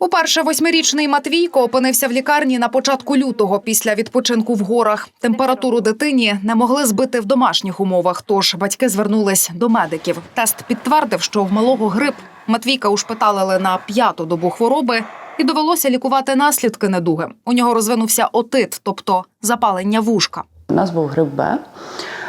Уперше восьмирічний Матвійко опинився в лікарні на початку лютого після відпочинку в горах. Температуру дитині не могли збити в домашніх умовах, тож батьки звернулись до медиків. Тест підтвердив, що в малого грип Матвійка ушпиталили на п'яту добу хвороби і довелося лікувати наслідки недуги. У нього розвинувся отит, тобто запалення вушка. У нас був грип Б.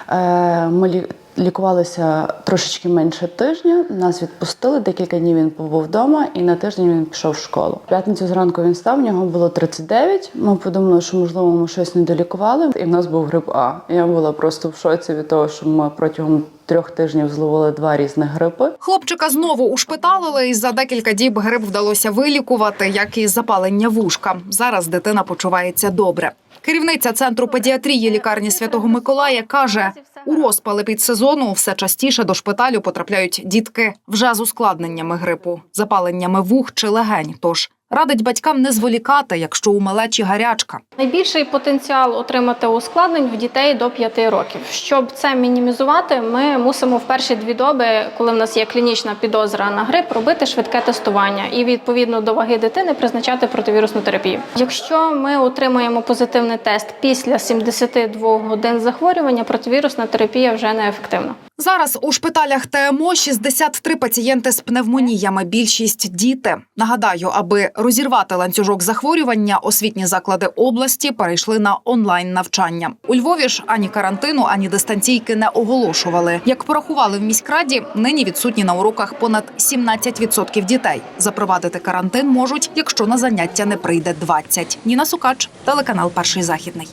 Е, Ми лікувалися трошечки менше тижня. Нас відпустили. Декілька днів він побув вдома, і на тиждень він пішов в школу. П'ятницю зранку він став, в нього було 39. Ми подумали, що можливо ми щось не долікували. І в нас був грип А. Я була просто в шоці від того, що ми протягом трьох тижнів зловили два різних грипи. Хлопчика знову ушпиталили, і за декілька діб грип вдалося вилікувати, як і запалення вушка. Зараз дитина почувається добре. Керівниця центру педіатрії лікарні Святого Миколая каже: у розпали під сезону все частіше до шпиталю потрапляють дітки вже з ускладненнями грипу, запаленнями вух чи легень. Тож радить батькам не зволікати, якщо у малечі гарячка. Найбільший потенціал отримати ускладнень в дітей до 5 років. Щоб це мінімізувати, ми мусимо в перші дві доби, коли в нас є клінічна підозра на грип, робити швидке тестування і відповідно до ваги дитини призначати противірусну терапію. Якщо ми отримуємо позитивний тест після 72 годин захворювання, противірусна терапія вже не ефективна. Зараз у шпиталях ТМО 63 пацієнти з пневмоніями. Більшість діти. Нагадаю, аби розірвати ланцюжок захворювання, освітні заклади області перейшли на онлайн навчання. У Львові ж ані карантину, ані дистанційки не оголошували. Як порахували в міськраді, нині відсутні на уроках понад 17% дітей. Запровадити карантин можуть, якщо на заняття не прийде 20. Ніна Сукач, телеканал Перший західний.